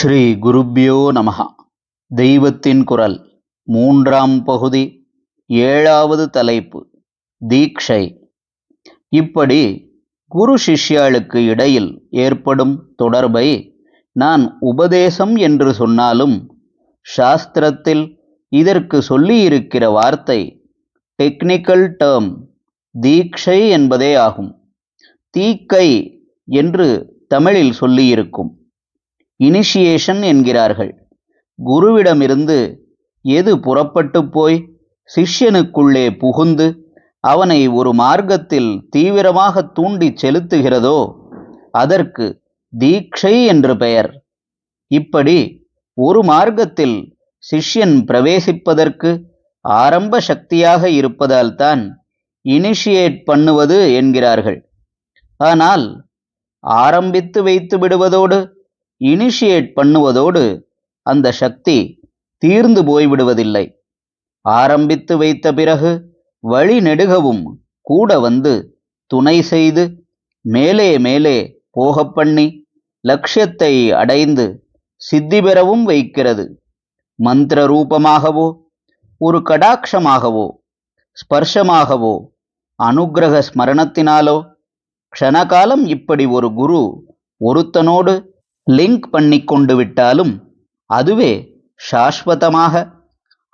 ஸ்ரீ குருப்யோ நமகா தெய்வத்தின் குரல் மூன்றாம் பகுதி ஏழாவது தலைப்பு தீக்ஷை இப்படி குரு சிஷ்யாளுக்கு இடையில் ஏற்படும் தொடர்பை நான் உபதேசம் என்று சொன்னாலும் சாஸ்திரத்தில் இதற்கு சொல்லியிருக்கிற வார்த்தை டெக்னிக்கல் டேர்ம் தீக்ஷை என்பதே ஆகும். தீக்கை என்று தமிழில் சொல்லியிருக்கும். இனிஷியேஷன் என்கிறார்கள். குருவிடமிருந்து எது புறப்பட்டு போய் சிஷ்யனுக்குள்ளே புகுந்து அவனை ஒரு மார்க்கத்தில் தீவிரமாக தூண்டிச் செலுத்துகிறதோ அதற்கு தீக்ஷை என்று பெயர். இப்படி ஒரு மார்க்கத்தில் சிஷ்யன் பிரவேசிப்பதற்கு ஆரம்ப சக்தியாக இருப்பதால்தான் இனிஷியேட் பண்ணுவது என்கிறார்கள். ஆனால் ஆரம்பித்து வைத்து விடுவதோடு இனிஷியேட் பண்ணுவதோடு அந்த சக்தி தீர்ந்து போய்விடுவதில்லை. ஆரம்பித்து வைத்த பிறகு வழி நெடுகவும் கூட வந்து துணை செய்து மேலே மேலே போகப் பண்ணி லட்சியத்தை அடைந்து சித்தி பெறவும் வைக்கிறது. மந்திர ரூபமாகவோ ஒரு கடாட்சமாகவோ ஸ்பர்ஷமாகவோ அனுக்கிரக ஸ்மரணத்தினாலோ க்ஷணகாலம் இப்படி ஒரு குரு ஒருத்தனோடு லிங்க் பண்ணிக்கொண்டு விட்டாலும் அதுவே சாஸ்வதமாக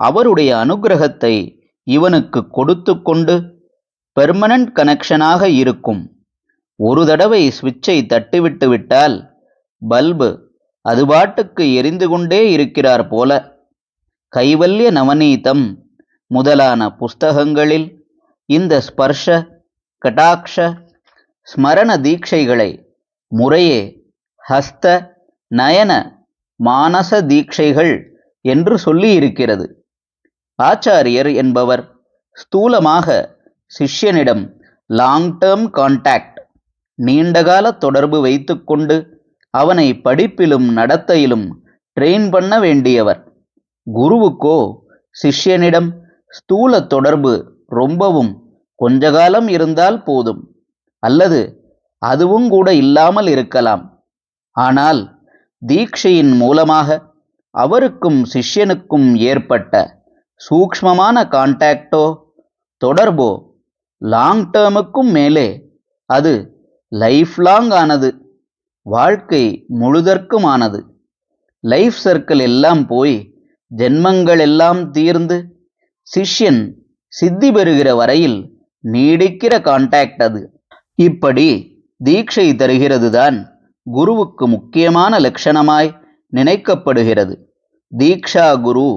அவருடைய அனுக்கிரகத்தை இவனுக்கு கொடுத்து கொண்டு பெர்மனன்ட் கனெக்ஷனாக இருக்கும். ஒரு தடவை சுவிட்சை தட்டிவிட்டு விட்டால் பல்பு அது பாட்டுக்கு எரிந்து கொண்டே இருக்கிறார் போல. கைவல்ய நவநீதம் முதலான புஸ்தகங்களில் இந்த ஸ்பர்ஷ கடாக்ஷ ஸ்மரண தீட்சைகளை முறையே ஹஸ்த நயன மானச தீட்சைகள் என்று சொல்லியிருக்கிறது. ஆச்சாரியர் என்பவர் ஸ்தூலமாக சிஷ்யனிடம் லாங் டேர்ம் கான்டாக்ட் நீண்டகால தொடர்பு வைத்துக்கொண்டு அவனை படிப்பிலும் நடத்தையிலும் ட்ரெயின் பண்ண வேண்டியவர். குருவுக்கோ சிஷ்யனிடம் ஸ்தூல தொடர்பு ரொம்பவும் கொஞ்ச காலம் இருந்தால் போதும் அல்லது அதுவும் கூட இல்லாமல் இருக்கலாம். ஆனால் தீட்சையின் மூலமாக அவருக்கும் சிஷ்யனுக்கும் ஏற்பட்ட சூக்ஷ்மமான கான்டாக்டோ தொடர்போ லாங் டேர்முக்கும் மேலே அது லைஃப் லாங் ஆனது வாழ்க்கை முழுதற்குமானது. லைஃப் சர்க்கிள் எல்லாம் போய் ஜென்மங்கள் எல்லாம் தீர்ந்து சிஷ்யன் சித்தி பெறுகிற வரையில் நீடிக்கிற கான்டாக்ட் அது. இப்படி தீட்சை தருகிறதுதான் குருவுக்கு முக்கியமான லட்சணமாய் நினைக்கப்படுகிறது. தீக்ஷா குரு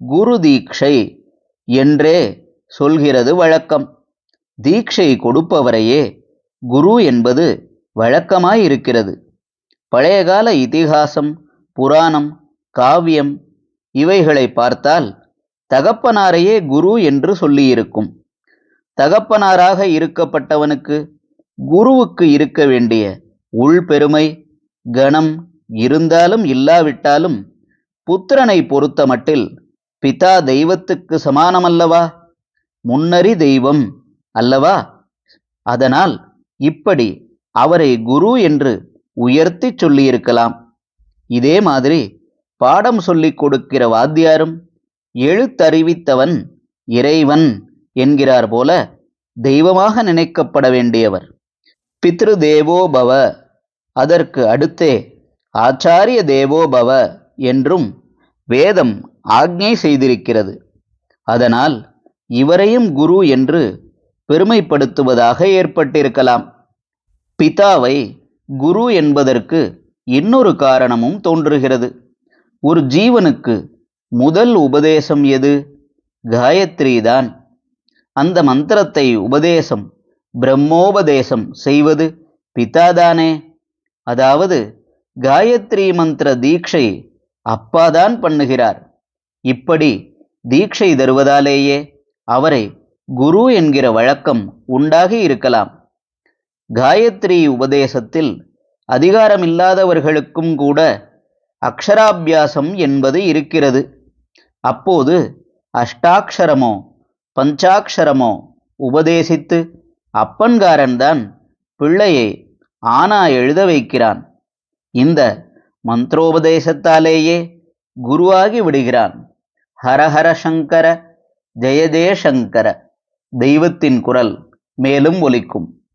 குரு தீக்ஷை என்றே சொல்கிறது வழக்கம். தீட்சை கொடுப்பவரையே குரு என்பது வழக்கமாயிருக்கிறது. பழையகால இதிகாசம் புராணம் காவியம் இவைகளை பார்த்தால் தகப்பனாரையே குரு என்று சொல்லியிருக்கும். தகப்பனாராக இருக்கப்பட்டவனுக்கு குருவுக்கு இருக்க வேண்டிய உள்பெருமை கணம் இருந்தாலும் இல்லாவிட்டாலும் புத்திரனை பொறுத்த மட்டில் பிதா தெய்வத்துக்கு சமானமல்லவா? முன்னறி தெய்வம் அல்லவா? அதனால் இப்படி அவரை குரு என்று உயர்த்தி சொல்லியிருக்கலாம். இதே மாதிரி பாடம் சொல்லிக் கொடுக்கிற வாத்தியாரும் எழுத்தறிவித்தவன் இறைவன் என்கிறார் போல தெய்வமாக நினைக்கப்பட வேண்டியவர். பித்ரு தேவோபவ அதற்கு அடுத்தே ஆச்சாரிய தேவோபவ என்றும் வேதம் ஆக்ஞை செய்திருக்கிறது. அதனால் இவரையும் குரு என்று பெருமைப்படுத்துவதாக ஏற்பட்டிருக்கலாம். பிதாவை குரு என்பதற்கு இன்னொரு காரணமும் தோன்றுகிறது. ஒரு ஜீவனுக்கு முதல் உபதேசம் எது? காயத்ரி தான் அந்த மந்திரத்தை உபதேசம் பிரம்மோபதேசம் செய்வது பிதாதானே. அதாவது காயத்ரி மந்திர தீட்சை அப்பாதான் பண்ணுகிறார். இப்படி தீட்சை தருவதாலேயே அவரை குரு என்கிற வழக்கம் உண்டாகி இருக்கலாம். காயத்ரி உபதேசத்தில் அதிகாரமில்லாதவர்களுக்கும் கூட அக்ஷராபியாசம் என்பது இருக்கிறது. அப்போது அஷ்டாட்சரமோ பஞ்சாட்சரமோ உபதேசித்து அப்பன்காரன்தான் பிள்ளையை ஆனா எழுத வைக்கிறான். இந்த மந்திரோபதேசத்தாலேயே குருவாகி விடுகிறான். ஹரஹர சங்கர ஜெய ஜெய சங்கர தெய்வத்தின் குரல் மேலும் ஒலிக்கும்.